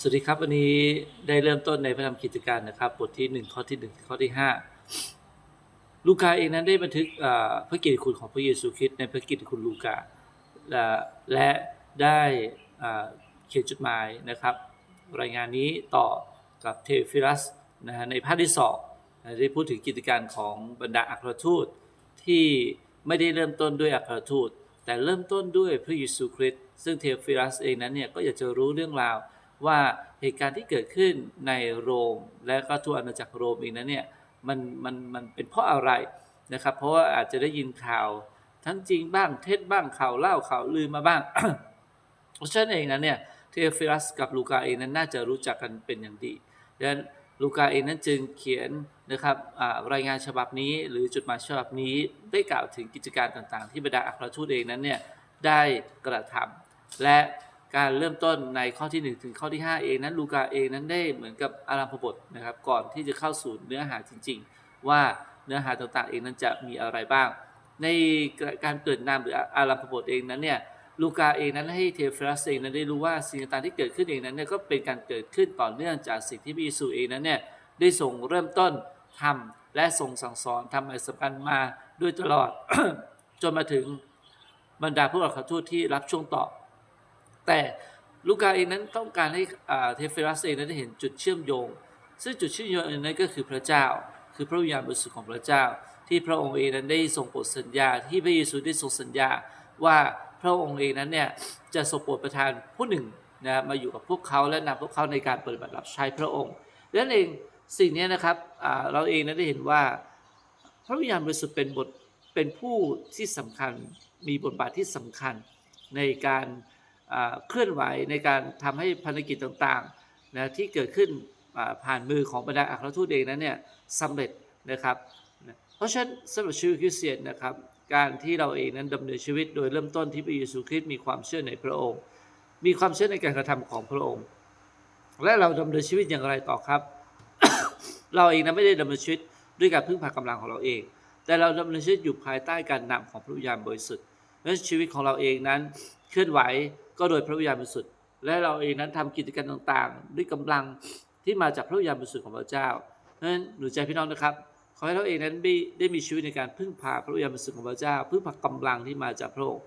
สวัสดีครับ วันนี้ได้เริ่มต้นในพระธรรมกิจการนะครับบทที่ 1 ข้อที่ 1 ข้อที่ 5 ลูกาเองนั้นได้บันทึกพระกิตติคุณของพระเยซูคริสต์ในพระกิตติคุณลูกาและและได้เขียนจดหมายนะครับ รายงานนี้ต่อกับเทฟิรัสนะฮะในภาคที่สองได้พูดถึงกิจการของบรรดาอัครทูตที่ไม่ได้เริ่มต้นด้วยอัครทูต แต่เริ่มต้นด้วยพระเยซูคริสต์ซึ่งเทฟิรัสเองนั้นเนี่ยก็อยากจะรู้เรื่องราว ว่าเหตุการณ์ที่เกิดขึ้นในโรม และก็ทั่วอาณาจักรโรมเองนั้นเนี่ยมันมันมันเป็นเพราะอะไรนะครับ เพราะว่าอาจจะได้ยินข่าวทั้งจริงบ้างเท็จบ้างข่าวเล่าข่าวลือมาบ้างเพราะฉะนั้นเองนั้นเนี่ยเทโฟิลัสกับลูกาเองนั้นน่าจะรู้จักกันเป็นอย่างดีดังนั้นลูกาเองนั้นจึงเขียนนะครับรายงานฉบับนี้ หรือจดหมายฉบับนี้ได้กล่าวถึงกิจการต่างๆ ที่บรรดาอัครทูตเองนั้นเนี่ยได้กระทำและ การเริ่มต้นในข้อที่ 1 ถึงข้อที่ 5 เองนั้นลูกาเองนั้นได้เหมือนกับอารัมพบทนะครับ ก่อนที่จะเข้าสู่เนื้อหาจริง ๆ ว่าเนื้อหาต่างๆ เองนั้นจะมีอะไรบ้าง ในการเกิดนามหรืออารัมพบทเองนั้นเนี่ยลูกาเองนั้นให้เทฟรัสเองนั้นได้รู้ว่าสิ่งต่างๆที่เกิดขึ้นเองนั้นเนี่ยก็เป็นการเกิดขึ้นต่อเนื่องจากสิ่งที่พระเยซูเองนั้นเนี่ยได้ส่งเริ่มต้นทำและส่งสั่งสอนทำอะไรสำคัญมาด้วยตลอดจนมาถึงบรรดาผู้อัครทูตที่รับช่วงต่อ แต่ลูกาเองนั้นต้องการให้อ่าเฟรัสเองนั้นได้เห็นจุดเชื่อมโยง ซึ่งจุดเชื่อมโยงนั้นก็คือพระเจ้า คือพระวิญญาณบริสุทธิ์ของพระเจ้า ที่พระองค์เองนั้นได้ทรงโปรดสัญญา ที่พระเยซูได้ทรงสัญญาว่าพระองค์เองนั้นเนี่ยจะทรงโปรดประทานผู้หนึ่งนะมาอยู่กับพวกเขาและนำพวกเขาในการปฏิบัติรับใช้พระองค์ดังนั้นเองสิ่งนี้นะครับเราเองนั้นได้เห็นว่า พระวิญญาณบริสุทธิ์เป็นบทเป็นผู้ที่สำคัญมีบทบาทที่สำคัญในการ เคลื่อนไหวในการทำให้ภารกิจต่างๆนะที่เกิดขึ้นผ่านมือของบรรดาอัครทูตเองนั้นเนี่ยสำเร็จนะครับนะเพราะฉะนั้นสำหรับชีวิตคริสเตียนนะครับ การที่เราเองนั้นดำเนินชีวิตโดยเริ่มต้นที่พระเยซูคริสต์มีความเชื่อในพระองค์ มีความเชื่อในการกระทำของพระองค์ และเราดำเนินชีวิตอย่างไรต่อครับ เราเองนั้นไม่ได้ดำเนินชีวิตด้วยการพึ่งพากำลังของเราเอง แต่เราดำเนินชีวิตอยู่ภายใต้การนำของพระวิญญาณบริสุทธิ์และชีวิตของเราเองนั้นเคลื่อนไหว ก็โดยพระวิญญาณบริสุทธิ์และเราเองนั้นทำกิจการต่างๆ ด้วยกำลังที่มาจากพระวิญญาณบริสุทธิ์ของพระเจ้าเพราะฉะนั้นหนูใจพี่น้องนะครับขอให้เราเองนั้นได้มีชีวิตในการพึ่งพาพระวิญญาณบริสุทธิ์ของพระเจ้า พึ่งพากำลังที่มาจากพระองค์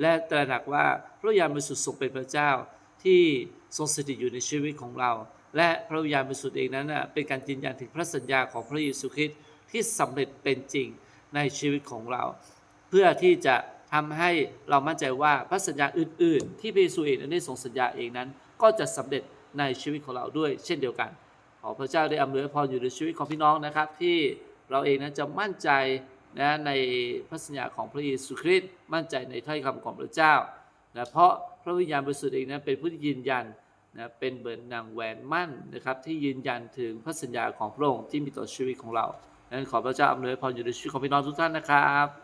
และตระหนักว่าพระวิญญาณบริสุทธิ์ทรงเป็นพระเจ้าที่ทรงสถิตอยู่ในชีวิตของเรา และพระวิญญาณบริสุทธิ์เองนั้นเป็นการยืนยันถึงพระสัญญาของพระเยซูคริสต์ที่สำเร็จเป็นจริงในชีวิตของเรา เพื่อที่จะ ทำให้เรามั่นใจว่าพระสัญญาอื่น ๆ ที่พระเยซูเองได้ทรงสัญญาเองนั้น ก็จะสำเร็จในชีวิตของเราด้วย เช่นเดียวกัน ขอพระเจ้าได้อำนวยพรอยู่ในชีวิตของพี่น้องนะครับ ที่เราเองนั้นจะมั่นใจนะในพระสัญญาของพระเยซูคริสต์มั่นใจในถ้อยคำของพระเจ้านะเพราะพระวิญญาณบริสุทธิ์เองนั้นเป็นผู้ที่ยืนยันนะเป็นเหมือนนางแหวนมั่นนะครับที่ยืนยันถึงพระสัญญาของพระองค์ที่มีต่อชีวิตของเราดังนั้นขอพระเจ้าอำนวยพรอยู่ในชีวิตของพี่น้องทุกท่านนะครับ